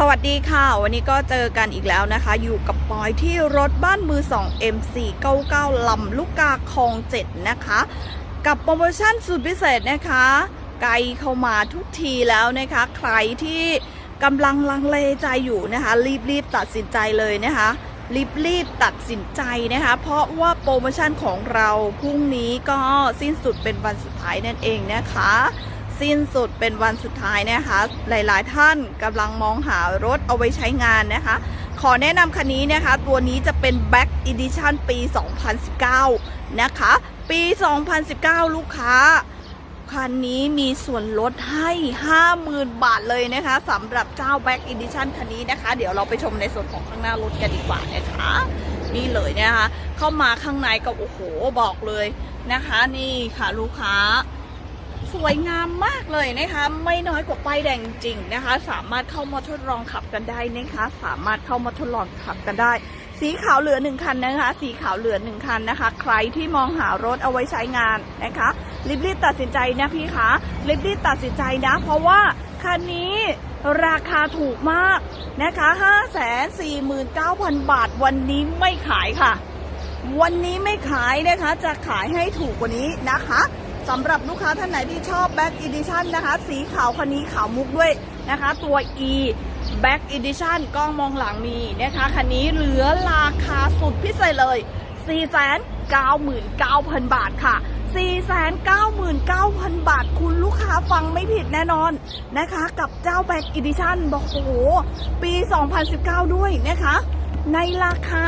สวัสดีค่ะ วันนี้ก็เจอกันอีกแล้วนะคะ อยู่กับปอยที่รถบ้านมือ 2 M499 ลำลูกกาคลอง 7 นะคะ กับโปรโมชั่นสุดพิเศษนะคะ ไกลเข้ามาทุกทีแล้วนะคะ ใครที่กำลังลังเลใจอยู่นะคะ รีบๆตัดสินใจเลยนะคะ รีบๆตัดสินใจนะคะ เพราะว่าโปรโมชั่นของเราพรุ่งนี้ก็สิ้นสุดเป็นวันสุดท้ายนั่นเองนะคะ สิ้นสุดเป็นวันสุดท้ายนะคะ หลายๆ ท่านกำลังมองหารถเอาไว้ใช้งานนะคะ ขอแนะนำคันนี้นะคะ ตัวนี้จะเป็น Back Edition ปี 2019 นะคะ ปี 2019 ลูกค้า คันนี้มีส่วนลดให้ 50,000 บาทเลยนะคะสำหรับเจ้า Back Edition คันนี้นะคะ เดี๋ยวเราไปชมในส่วนของข้างหน้ารถกันดีกว่านะคะนี่เลยนะคะ เข้ามาข้างในก็โอ้โหบอกเลยนะคะ นี่ค่ะลูกค้า สวยงามมากเลยนะคะ ไม่น้อยกว่าป้ายแดงจริงนะคะ สามารถเข้ามาทดลองขับกันได้นะคะ สามารถเข้ามาทดลองขับกันได้ สีขาวเหลือหนึ่งคันนะคะ สีขาวเหลือหนึ่งคันนะคะ ใครที่มองหารถเอาไว้ใช้งานนะคะรีบๆตัดสินใจนะพี่คะรีบๆตัดสินใจนะ เพราะว่าคันนี้ราคาถูกมากนะคะ 549,000 บาทวันนี้ไม่ขายค่ะ วันนี้ไม่ขายนะคะ จะขายให้ถูกกว่านี้นะคะ สำหรับลูกค้าท่านไหนที่ชอบ Back Edition นะคะ สีขาวคันนี้ขาวมุกด้วยนะคะ ตัว E Back Edition กล้องมองหลังมีนะคะ คันนี้เหลือราคาสุดพิเศษเลย 499,000 บาทค่ะ 499,000 บาท คุณลูกค้าฟังไม่ผิดแน่นอนนะคะ กับเจ้า Back Edition บอกโอ้โห ปี 2019 ด้วยนะคะในราคา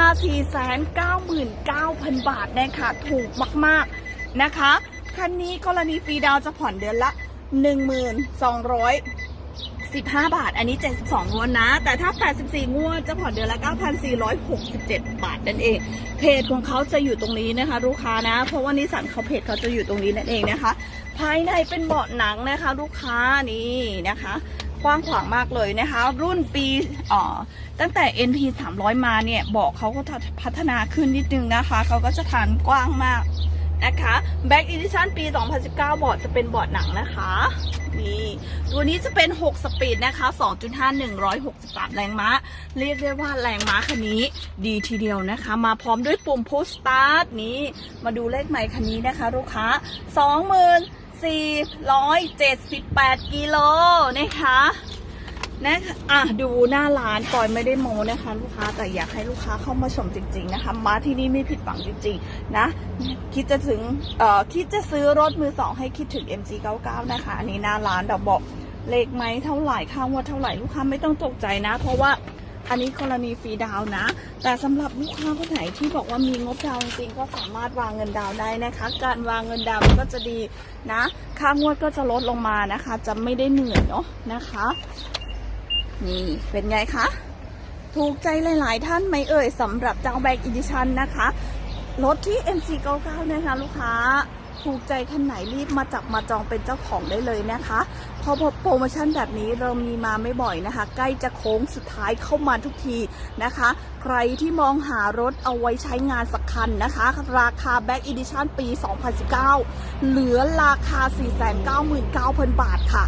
499,000 บาทนะคะ ถูกมาก ๆ นะคะ คันนี้กรณีฟรีดาวจะผ่อนเดือนละ 1,215 บาท อันนี้ 72 งวดนะ แต่ถ้า 84 งวดจะผ่อนเดือนละ 9,467 บาทนั่นเอง เพจของเขาจะอยู่ตรงนี้นะคะ ลูกค้านะ เพราะว่านิสสันเขาเพจเขาจะอยู่ตรงนี้นั่นเองนะคะ ภายในเป็นเบาะหนังนะคะ ลูกค้านี่นะคะกว้างขวางมากเลยนะคะ รุ่นปีอ่อตั้งแต่ NP 300 มาเนี่ยเบาะเขาก็พัฒนาขึ้นนิดนึงนะคะ เขาก็จะทานกว้างมาก นะคะ Back Edition ปี 2019เบาะจะเป็นเบาะหนังนะคะนี่ตัวนี้จะเป็น 6 สปีดนะคะ 2.5 163 แรงม้า เรียกได้ว่าแรงม้าคันนี้ดีทีเดียวนะคะ มาพร้อมด้วยปุ่ม Push Start นี้ มาดูเลขใหม่คันนี้นะคะ ลูกค้า478 กิโลนะคะ นะอะดูหน้าร้านปอยไม่ได้โมนะคะ ลูกค้าแต่อยากให้ลูกค้าเข้ามาชมจริง ๆ นะคะ มาที่นี่ไม่ผิดหวังจริง ๆ นะ คิดจะถึงเอ่อคิดจะซื้อรถมือสองให้คิดถึง MG99 นะคะ อันนี้หน้าร้านเดี๋ยวบอกเลขไหมเท่าไหร่ค่างวดเท่าไหร่ลูกค้าไม่ต้องตกใจนะ เพราะว่าอันนี้กรณีฟรีดาวนะ แต่สำหรับลูกค้าคนไหนที่บอกว่ามีงบดาวจริงก็สามารถวางเงินดาวได้นะคะ การวางเงินดาวก็จะดีนะ ค่างวดก็จะลดลงมานะคะ จะไม่ได้เหนื่อยเนาะนะคะ นี่เป็นไงคะ ถูกใจหลาย ๆ ท่านไหมเอ่ยสำหรับเจ้าแบกอีดิชันนะคะ รถที่ MC99 นะคะ ลูกค้า ถูกใจคันไหนรีบมาจับมาจองเป็นเจ้าของได้เลยนะคะเพราะโปรโมชั่นแบบนี้เรามีมาไม่บ่อยนะคะ ใกล้จะโค้งสุดท้ายเข้ามาทุกทีนะคะ ใครที่มองหารถเอาไว้ใช้งานสักคันนะคะ ราคา Back Edition ปี 2019 เหลือราคา 499,000 บาทค่ะ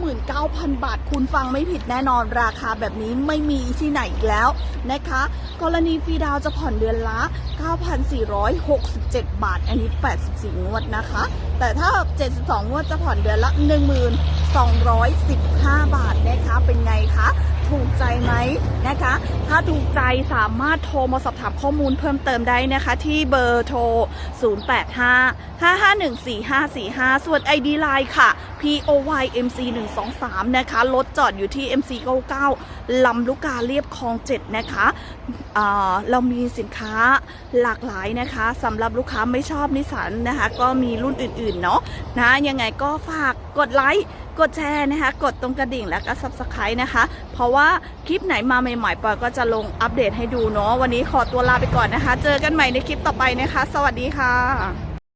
499,000 บาท คุณฟังไม่ผิดแน่นอนราคาแบบนี้ไม่มีที่ไหนอีกแล้วนะคะ กรณีฟรีดาวจะผ่อนเดือนละ 9,467 บาท อันนี้84 งวดนะคะ แต่ถ้า 72 งวดจะผ่อนเดือนละ 1,215 บาทนะคะ เป็นไงคะ ถูกใจไหมนะคะ ถ้าถูกใจสามารถโทรมาสอบถามข้อมูลเพิ่มเติมได้นะคะ ที่เบอร์โทร 085 5514545 ส่วน ID Line ค่ะ POY MC 123นะคะรถจอดอยู่ที่ MC 99ลำลูกกาเรียบคลอง 7 นะคะเรามีสินค้าหลากหลายนะคะสำหรับลูกค้าไม่ชอบนิสันนะคะ ก็มีรุ่นอื่นๆเนาะนะยังไงก็ฝากกดไลค์กดแชร์นะคะ กดตรงกระดิ่งแล้วก็ subscribe นะคะ เพราะว่าคลิปไหนมาใหม่ๆปอยก็จะลงอัปเดตให้ดูเนาะวันนี้ขอตัวลาไปก่อนนะคะ เจอกันใหม่ในคลิปต่อไปนะคะ สวัสดีค่ะ